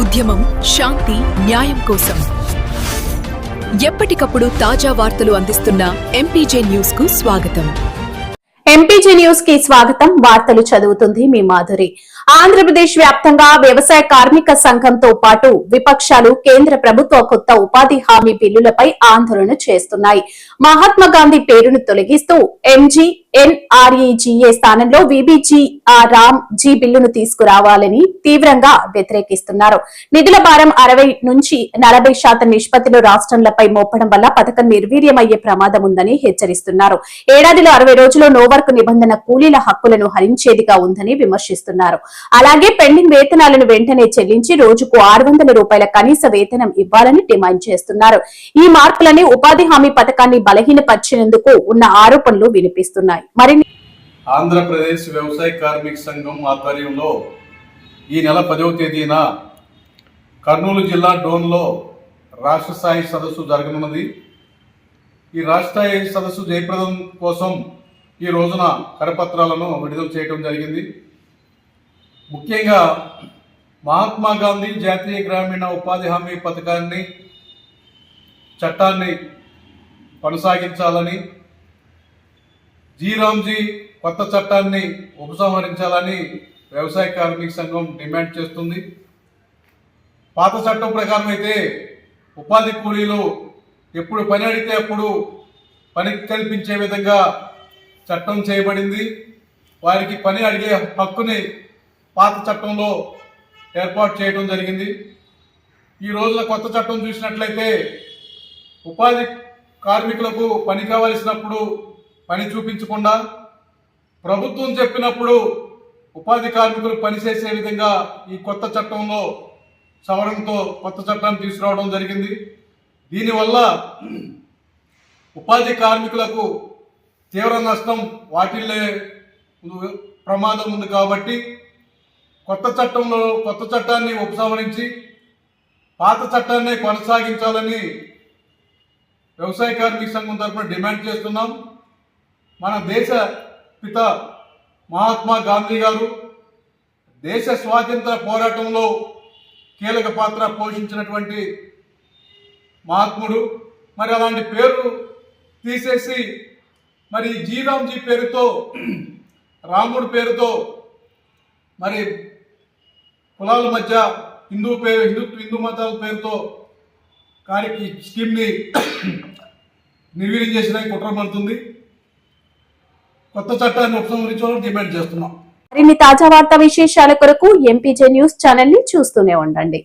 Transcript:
ఉద్యమం శాంతి న్యాయం కోసం. ఎప్పటికప్పుడు తాజా వార్తలు అందిస్తున్న ఎంపీజే న్యూస్కు స్వాగతం. ఎంపీజీ న్యూస్కి స్వాగతం. వార్తలు చదువుతుంది మీ మాధురి. ఆంధ్రప్రదేశ్ వ్యాప్తంగా వ్యవసాయ కార్మిక సంఘంతో పాటు విపక్షాలు కేంద్ర ప్రభుత్వ కొత్త ఉపాధి హామీ బిల్లులపై ఆందోళన చేస్తున్నాయి. మహాత్మా గాంధీ పేరును తొలగిస్తూ ఎంజీ ఎన్ఆర్ఈజీఏ స్థానంలో విబిజీ రామ్ జీ బిల్లును తీసుకురావాలని తీవ్రంగా వ్యతిరేకిస్తున్నారు. నిధుల భారం అరవై నుంచి నలభై శాతం నిష్పత్తిలో రాష్ట్రంలపై మోపడం వల్ల పథకం నిర్వీర్యమయ్యే ప్రమాదం ఉందని హెచ్చరిస్తున్నారు. ఏడాదిలో అరవై రోజుల్లో నోవర్క్ నిబంధన కూలీల హక్కులను హరించేదిగా ఉందని విమర్శిస్తున్నారు. అలాగే పెండింగ్ వేతనాలను వెంటనే చెల్లించి రోజుకు ఆరు వందల రూపాయల కనీస వేతనం ఇవ్వాలని డిమాండ్ చేస్తున్నారు. ఈ మార్పులని ఉపాధి హామీ పథకాన్ని బలహీనపరిచేందుకు ఉన్న ఆరోపణలు వినిపిస్తున్నాయి. మరిన్ని ఆంధ్రప్రదేశ్ వ్యవసాయ కార్మిక సంఘం ఆధ్వర్యంలో ఈ నెల పదవ తేదీన కర్నూలు జిల్లా డోన్లో రాష్ట్ర స్థాయి సదస్సు జరగనున్నది. ఈ రాష్ట్ర స్థాయి సదస్సు జయప్రదం కోసం ఈ రోజున కరపత్రాలను విడుదల చేయడం జరిగింది. ముఖ్యంగా మహాత్మా గాంధీ జాతీయ గ్రామీణ ఉపాధి హామీ పథకాన్ని చట్టాన్ని కొనసాగించాలని జీరామ్జీ కొత్త చట్టాన్ని ఉపసంహరించాలని వ్యవసాయ కార్మిక సంఘం డిమాండ్ చేస్తుంది. పాత చట్టం ప్రకారం అయితే ఉపాధి కూలీలు ఎప్పుడు పని అడిగితే అప్పుడు పని కల్పించే విధంగా చట్టం చేయబడింది. వారికి పని అడిగే హక్కుని పాత చట్టంలో ఏర్పాటు చేయడం జరిగింది. ఈ రోజున కొత్త చట్టం చూసినట్లయితే ఉపాధి కార్మికులకు పని కావలసినప్పుడు పని చూపించకుండా ప్రభుత్వం చెప్పినప్పుడు ఉపాధి కార్మికులు పనిచేసే విధంగా ఈ కొత్త చట్టంలో సవరణతో కొత్త చట్టాన్ని తీసుకురావడం జరిగింది. దీనివల్ల ఉపాధి కార్మికులకు తీవ్ర నష్టం వాటిల్లే ప్రమాదం ఉంది కాబట్టి కొత్త చట్టంలో కొత్త చట్టాన్ని ఉపసంహరించి పాత చట్టాన్ని కొనసాగించాలని వ్యవసాయ కార్మిక సంఘం తరఫున డిమాండ్ చేస్తున్నాం. మన దేశ పిత మహాత్మా గాంధీ గారు దేశ స్వాతంత్ర పోరాటంలో కీలక పాత్ర పోషించినటువంటి మహాత్ముడు. మరి అలాంటి పేరు తీసేసి మరి జీరాంజీ పేరుతో రాముడు పేరుతో మరి కులాల మధ్య హిందూ పేరు హిందూ హిందూ మతాల పేరుతో కానీ స్కీమ్ని నిర్వీర్యం చేసిన కుట్ర పడుతుంది కొత్త చట్టాన్ని ఉపసంహరించాలని డిమాండ్ చేస్తున్నాం. మరిన్ని తాజా వార్తా విశేషాల కొరకు ఎంపీజే న్యూస్ ఛానల్ని చూస్తూనే ఉండండి.